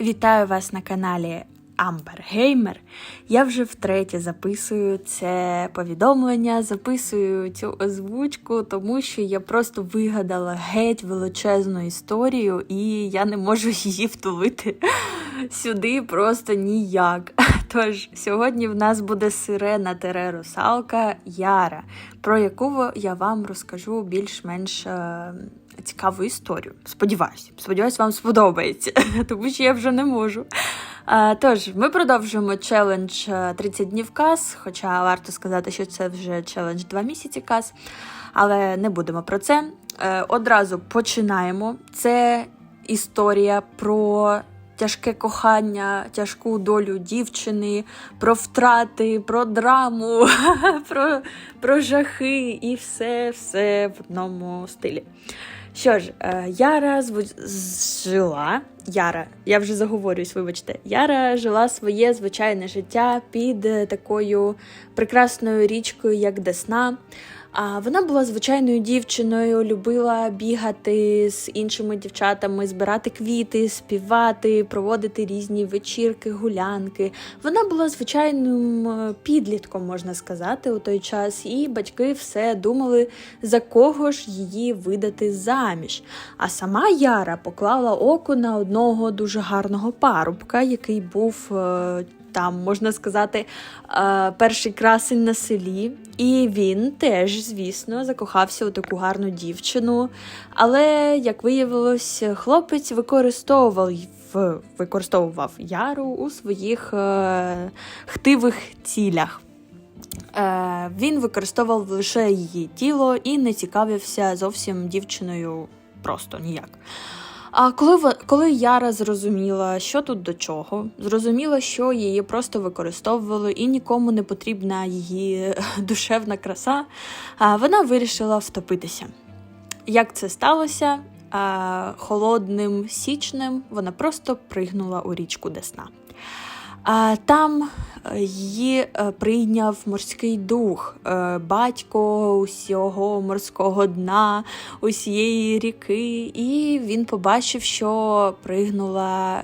Вітаю вас на каналі Амбер Геймер. Я вже втретє записую це повідомлення, записую цю озвучку, тому що я просто вигадала геть величезну історію, і я не можу її втулити сюди просто ніяк. Тож сьогодні в нас буде сирена тере русалка Яра, про яку я вам розкажу більш-менш. Е, Цікаву історію. Сподіваюсь, сподіваюсь, вам сподобається, тому що я вже не можу. Тож, ми продовжуємо челендж е, 30 днів каз, хоча варто сказати, що це вже челендж 2 місяці каз, але не будемо про це. Е, Одразу починаємо. Це історія про тяжке кохання, тяжку долю дівчини, про втрати, про драму, про, про жахи і все, все в одному стилі. Що ж, е, Яра зву- жила. Яра, я вже заговорююсь, вибачте. Яра жила своє звичайне життя під е, такою прекрасною річкою, як Десна. А вона була звичайною дівчиною, любила бігати з іншими дівчатами, збирати квіти, співати, проводити різні вечірки, гулянки. Вона була звичайним е, підлітком, можна сказати, у той час, і батьки все думали, за кого ж її видати заміж. А сама Яра поклала око на одного дуже гарного парубка, який був. е, Там, можна сказати, е, перший красень на селі, і він теж, звісно, закохався у таку гарну дівчину. Але, як виявилось, хлопець використовував використовував Яру у своїх е, хтивих цілях. Е, він використовував лише її тіло і не цікавився зовсім дівчиною просто ніяк. А коли, коли Яра зрозуміла, що тут до чого, зрозуміла, що її просто використовували і нікому не потрібна її душевна краса, вона вирішила втопитися. Як це сталося? Холодним січнем вона просто пригнула у річку Десна. А там е, її е, прийняв морський дух, е, батько усього морського дна, усієї ріки, і він побачив, що пригнула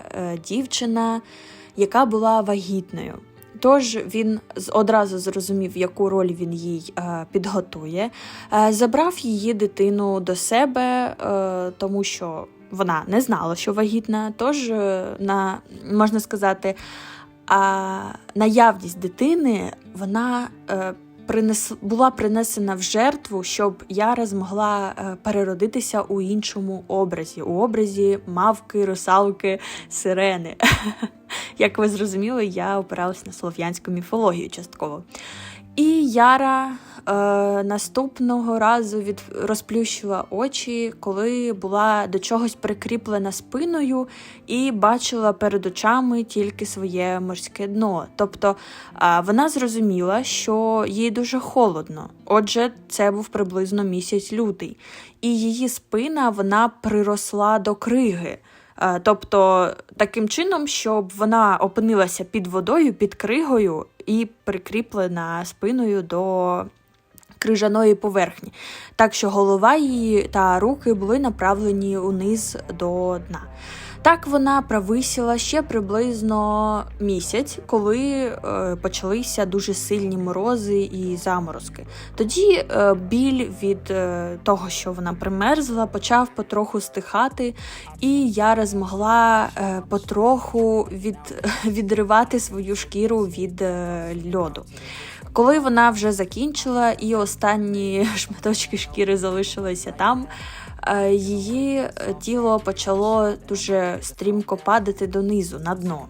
дівчина, яка була вагітною. Тож він одразу зрозумів, яку роль він їй підготує, забрав її дитину до себе, тому що вона не знала, що вагітна. Тож, на, можна сказати, а наявність дитини вона е, принес, була принесена в жертву, щоб Яра змогла е, переродитися у іншому образі, у образі мавки, русалки, сирени. Як ви зрозуміли, я опиралась на слов'янську міфологію частково. І Яра е, наступного разу від розплющила очі, коли була до чогось прикріплена спиною і бачила перед очами тільки своє морське дно. Тобто е, вона зрозуміла, що їй дуже холодно. Отже, це був приблизно місяць лютий, і її спина вона приросла до криги. Е, Тобто таким чином, щоб вона опинилася під водою, під кригою і прикріплена спиною до крижаної поверхні. Так що голова її та руки були направлені униз до дна. Так вона провисіла ще приблизно місяць, коли е, почалися дуже сильні морози і заморозки. Тоді е, біль від е, того, що вона примерзла, почав потроху стихати, і Яра змогла е, потроху від, відривати свою шкіру від е, льоду. Коли вона вже закінчила і останні шматочки шкіри залишилися там, її е, тіло почало дуже стрімко падати донизу на дно.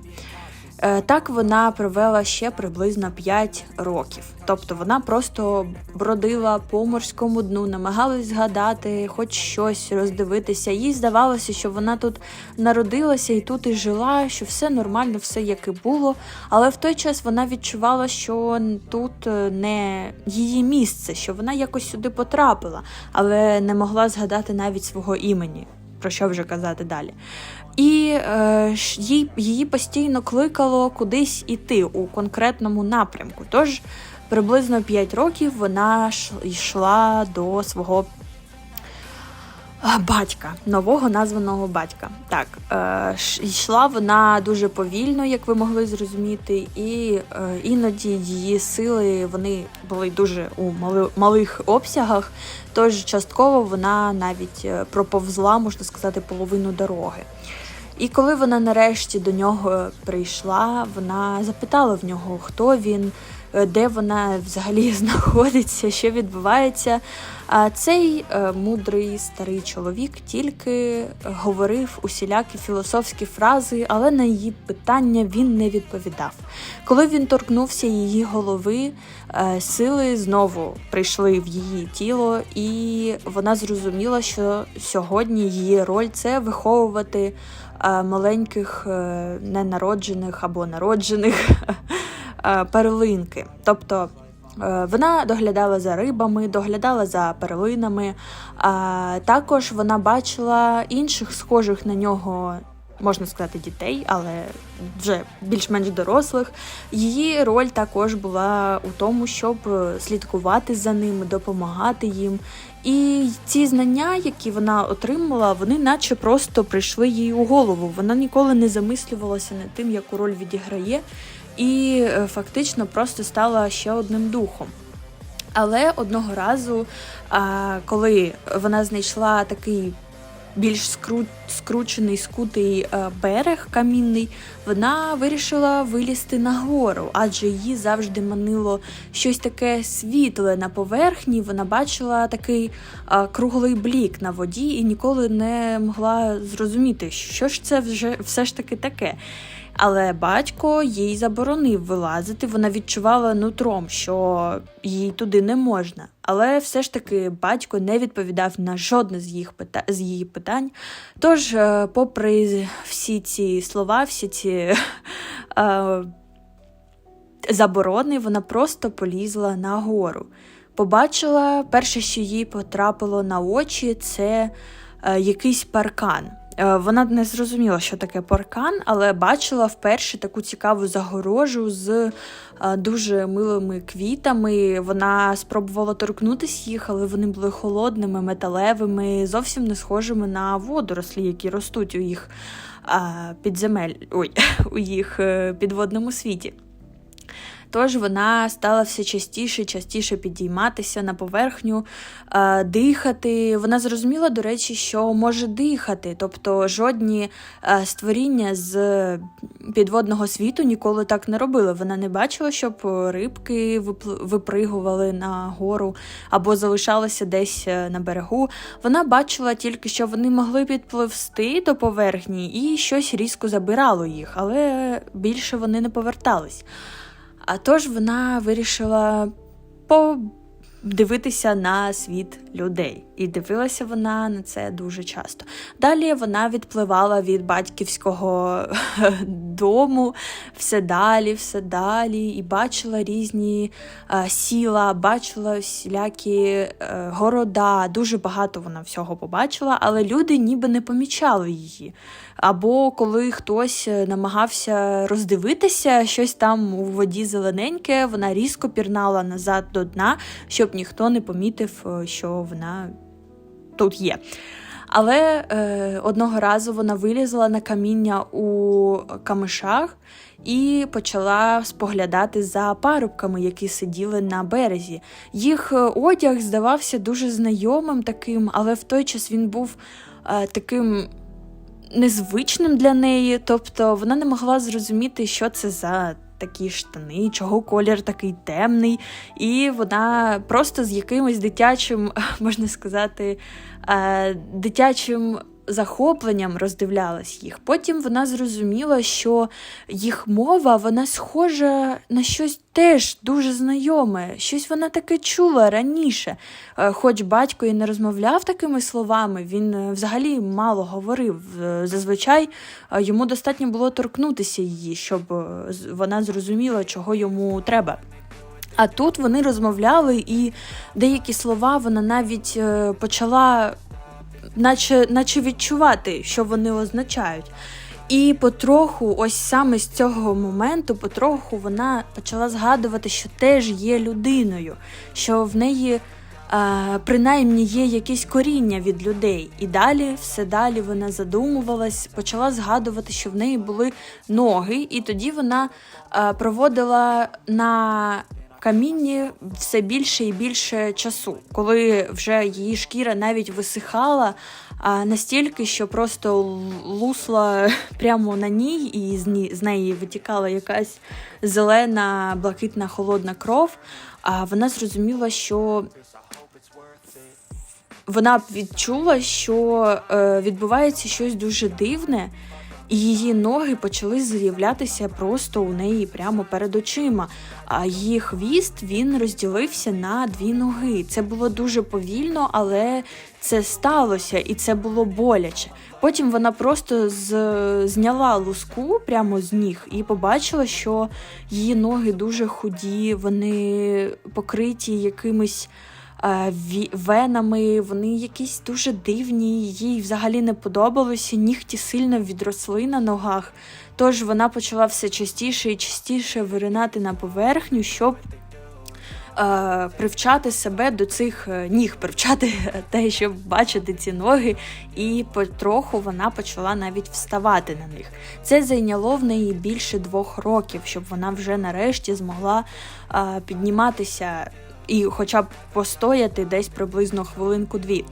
Е, Так вона провела ще приблизно 5 років. Тобто вона просто бродила по морському дну, намагалась згадати, хоч щось роздивитися. Їй здавалося, що вона тут народилася і тут і жила, що все нормально, все як і було. Але в той час вона відчувала, що тут е, не її місце, що вона якось сюди потрапила, але не могла згадати навіть свого імені. Про що вже казати далі. І е, їй, її постійно кликало кудись іти у конкретному напрямку. Тож приблизно 5 років вона йшла до свого батька, нового названого батька. Так, е, йшла вона дуже повільно, як ви могли зрозуміти, і е, іноді її сили вони були дуже у мали, малих обсягах. Тож частково вона навіть е, проповзла, можна сказати, половину дороги. І коли вона нарешті до нього прийшла, вона запитала в нього, хто він, е, де вона взагалі знаходиться, що відбувається. А цей е, мудрий старий чоловік тільки говорив усілякі філософські фрази, але на її питання він не відповідав. Коли він торкнувся її голови, е, сили знову прийшли в її тіло, і вона зрозуміла, що сьогодні її роль це виховувати маленьких е, ненароджених або народжених е, перлинки. Тобто е, вона доглядала за рибами, доглядала за перлинами. Також вона бачила інших схожих на нього. Можна сказати, дітей, але вже більш-менш дорослих. Її роль також була у тому, щоб е, слідкувати за ними, допомагати їм. І ці знання, які вона отримала, вони наче просто прийшли їй у голову. Вона ніколи не замислювалася над тим, яку роль відіграє, і е, фактично просто стала ще одним духом. Але одного разу, коли вона знайшла такий більш скру... скручений, скутий е, берег камінний, вона вирішила вилізти нагору, адже її завжди манило щось таке світле на поверхні. Вона бачила такий е, круглий блік на воді і ніколи не могла зрозуміти, що ж це вже все ж таки таке. Але батько їй заборонив вилазити. Вона відчувала нутром, що їй туди не можна. Але все ж таки батько не відповідав на жодне з їх пита... з її питань. Тож, е, попри всі ці слова, всі ці е, заборони, вона просто полізла нагору. Побачила перше, що їй потрапило на очі, це е, якийсь паркан. Е, Вона не зрозуміла, що таке паркан, але бачила вперше таку цікаву загорожу з е, дуже милими квітами. Вона спробувала торкнутися їх, але вони були холодними, металевими, зовсім не схожими на водорослі, які ростуть у їх е, підземель, ой, у їх підводному світі. Тож вона стала все частіше частіше підійматися на поверхню, е, дихати. Вона зрозуміла, до речі, що може дихати. Тобто жодні е, створіння з підводного світу ніколи так не робили. Вона не бачила, щоб рибки випригували на гору або залишалися десь е, на берегу. Вона бачила тільки, що вони могли підпливсти до поверхні і щось різко забирало їх, але більше вони не повертались. А тож вона вирішила подивитися на світ людей. І дивилася вона на це дуже часто. Далі вона відпливала від батьківського дому все далі, все далі, і бачила різні е, сіла, бачила всілякі е, города. Дуже багато вона всього побачила, але люди ніби не помічали її. Або коли хтось е, намагався роздивитися щось там у воді зелененьке, вона різко пірнала назад до дна, щоб ніхто не помітив, е, що вона тут є. Але е, одного разу вона вилізла на каміння у камишах і почала споглядати за парубками, які сиділи на березі. Їх е, одяг здавався дуже знайомим таким, але в той час він був е, таким незвичним для неї. Тобто вона не могла зрозуміти, що це за такі штани, чого колір такий темний, і вона просто з якимось дитячим, можна сказати, е, дитячим. Захопленням роздивлялась їх. Потім вона зрозуміла, що їх мова вона схожа на щось теж дуже знайоме, щось вона таке чула раніше. Е, Хоч батько і не розмовляв такими словами, він е, взагалі мало говорив. Е, Зазвичай йому достатньо було торкнутися її, щоб вона зрозуміла, чого йому треба. А тут вони розмовляли, і деякі слова вона навіть почала, наче, наче відчувати, що вони означають. І потроху, ось саме з цього моменту, потроху вона почала згадувати, що теж є людиною, що в неї е, принаймні є якісь коріння від людей. І далі, все далі вона задумувалась, почала згадувати, що в неї були ноги, і тоді вона е, проводила на камінні все більше і більше часу, коли вже її шкіра навіть висихала настільки, що просто лусла прямо на ній, і з неї витікала якась зелена, блакитна, холодна кров. А вона зрозуміла, що вона відчула, що е, відбувається щось дуже дивне, і її ноги почали з'являтися просто у неї прямо перед очима. А її хвіст він розділився на дві ноги. Це було дуже повільно, але це сталося і це було боляче. Потім вона просто з... зняла луску прямо з ніг і побачила, що її ноги дуже худі, вони покриті якимись венами, вони якісь дуже дивні, їй взагалі не подобалося, нігті сильно відросли на ногах. Тож вона почала все частіше і частіше виринати на поверхню, щоб е, привчати себе до цих е, ніг, привчати те, щоб бачити ці ноги, і потроху вона почала навіть вставати на них. Це зайняло в неї більше двох років, щоб вона вже нарешті змогла е, підніматися і хоча б постояти десь приблизно хвилинку-дві.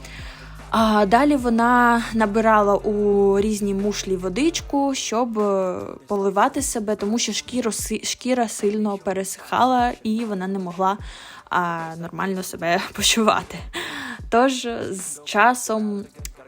А далі вона набирала у різні мушлі водичку, щоб е, поливати себе, тому що шкіра, шкіра сильно пересихала і вона не могла а, нормально себе почувати. Тож з часом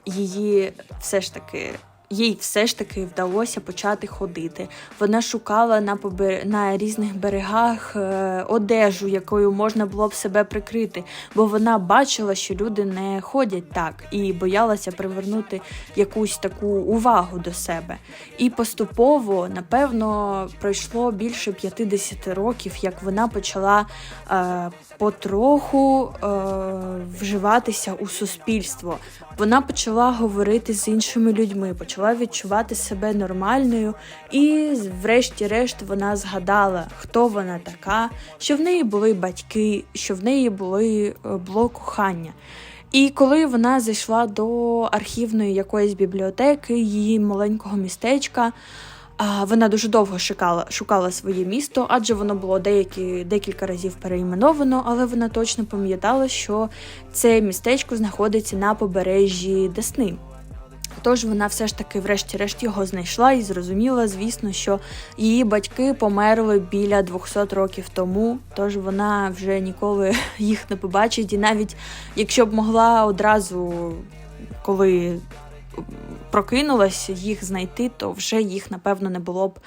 її все ж таки. Їй все ж таки вдалося почати ходити. Вона шукала на побер... на різних берегах е, одежу, якою можна було б себе прикрити, бо вона бачила, що люди не ходять так, і боялася привернути якусь таку увагу до себе. І поступово, напевно, пройшло більше 50 років, як вона почала е, потроху е, вживатися у суспільство. Вона почала говорити з іншими людьми, почала відчувати себе нормальною, і, врешті-решт, вона згадала, хто вона така, що в неї були батьки, що в неї були е, було кохання. І коли вона зайшла до архівної якоїсь бібліотеки, її маленького містечка. Вона дуже довго шукала, шукала своє місто, адже воно було деякі, декілька разів переіменовано, але вона точно пам'ятала, що це містечко знаходиться на побережжі Десни. Тож вона все ж таки, врешті-решт, його знайшла і зрозуміла, звісно, що її батьки померли біля 200 років тому, тож вона вже ніколи їх не побачить. І навіть якщо б могла одразу, коли прокинулась їх знайти, то вже їх, напевно, не було б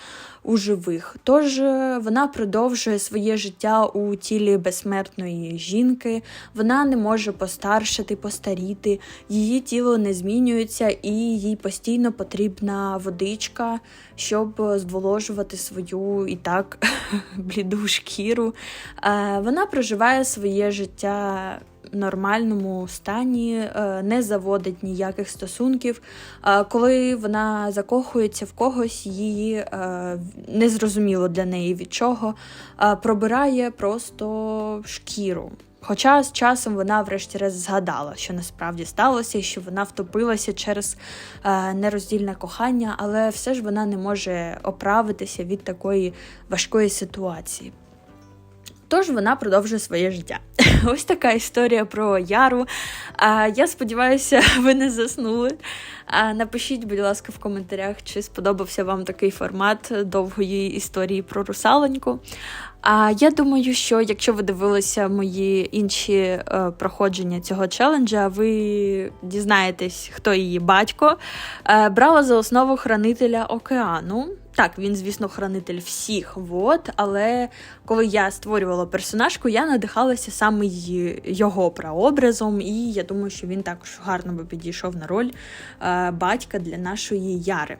у живих. Тож е, вона продовжує своє життя у тілі безсмертної жінки, вона не може постаршити, постаріти, її тіло не змінюється, і їй постійно потрібна водичка, щоб зволожувати свою і так бліду шкіру. Е, Вона проживає своє життя нормальному стані, е, не заводить ніяких стосунків. Е, Коли вона закохується в когось, її е, незрозуміло для неї від чого, пробирає просто шкіру. Хоча з часом вона, врешті-решт, згадала, що насправді сталося, і що вона втопилася через е, нероздільне кохання, але все ж вона не може оправитися від такої важкої ситуації. Тож вона продовжує своє життя. Ось така історія про Яру. Я сподіваюся, ви не заснули. Напишіть, будь ласка, в коментарях, чи сподобався вам такий формат довгої історії про русалоньку. А я думаю, що якщо ви дивилися мої інші е, проходження цього челенджа, ви дізнаєтесь, хто її батько. Е, брала за основу хранителя океану. Так, він, звісно, хранитель всіх вод, але коли я створювала персонажку, я надихалася саме його прообразом, і я думаю, що він також гарно би підійшов на роль е, батька для нашої Яри.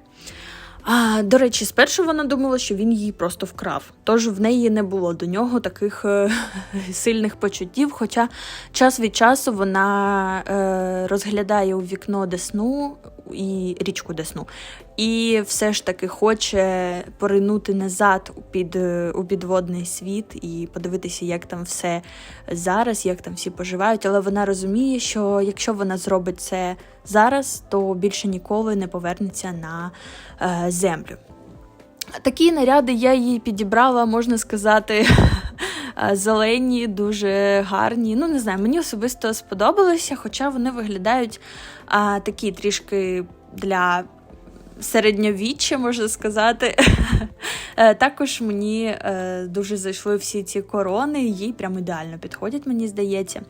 А, до речі, спершу вона думала, що він її просто вкрав, тож в неї не було до нього таких е, сильних почуттів. Хоча час від часу вона е, розглядає у вікно десну і річку Десну. І все ж таки хоче поринути назад під е, у підводний світ і подивитися, як там все зараз, як там всі поживають. Але вона розуміє, що якщо вона зробить це зараз, то більше ніколи не повернеться на е, землю. Такі наряди я їй підібрала, можна сказати, зелені, дуже гарні. Ну, не знаю, мені особисто сподобалося, хоча вони виглядають а, такі трішки для середньовіччя, можна сказати. Е, Також мені е, дуже зайшли всі ці корони, їй прям ідеально підходять, мені здається.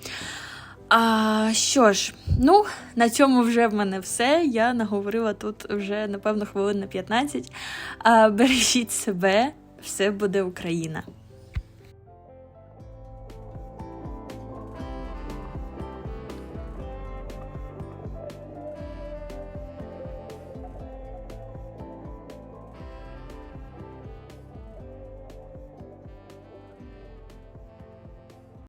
А що ж, ну, на цьому вже в мене все. Я наговорила тут вже, напевно, хвилин на 15. А, бережіть себе, все буде Україна.